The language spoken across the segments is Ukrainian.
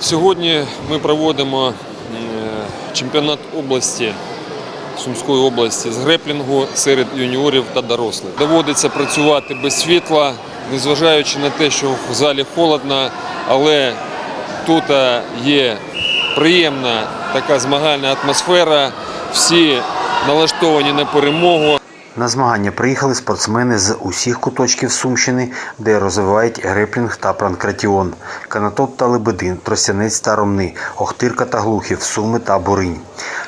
Сьогодні ми проводимо е, чемпіонат області Сумської області з греплінгу серед юніорів та дорослих. Доводиться працювати без світла, незважаючи на те, що в залі холодно, але тут е, є приємна така змагальна атмосфера. Всі налаштовані на перемогу. На змагання приїхали спортсмени з усіх куточків Сумщини, де розвивають греплінг та пранкратіон, канатоп та лебедин, тростянець та ромни, охтирка та глухів, суми та буринь.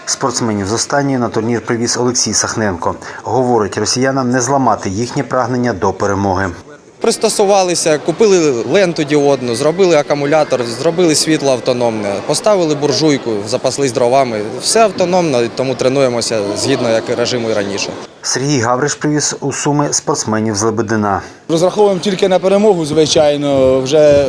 Спортсменів з останньої на турнір привіз Олексій Сахненко. Говорить, росіянам не зламати їхнє прагнення до перемоги. Пристосувалися, купили ленту діодну, зробили акумулятор, зробили світло автономне, поставили буржуйку, запаслись дровами. Все автономно, тому тренуємося згідно як і режиму і раніше. Сергій Гавриш привіз у Суми спортсменів з Лебедина. Розраховуємо тільки на перемогу, звичайно. Вже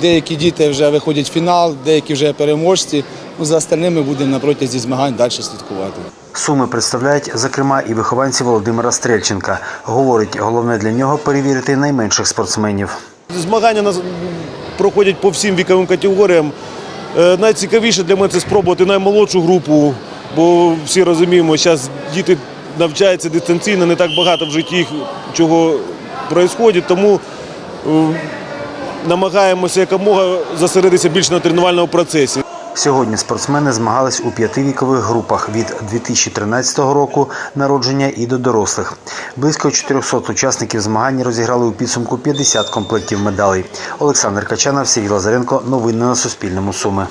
деякі діти вже виходять в фінал, деякі вже переможці. Ну, за остальними будемо на протязі змагань далі слідкувати. Суми представляють, зокрема, і вихованці Володимира Стрельченка. Говорить, головне для нього перевірити найменших спортсменів. Змагання нас проходять по всім віковим категоріям. Е, Найцікавіше для мене це спробувати наймолодшу групу, бо всі розуміємо, зараз діти навчаються дистанційно, не так багато в житті чого відбувається, тому е, намагаємося якомога зосередитися більше на тренувальному процесі. Сьогодні спортсмени змагались у п'яти вікових групах від 2013 року народження і до дорослих. Близько 400 учасників змагань розіграли у підсумку 50 комплектів медалей. Олександр Качанов, Сергій Лазаренко. Новини на Суспільному. Суми.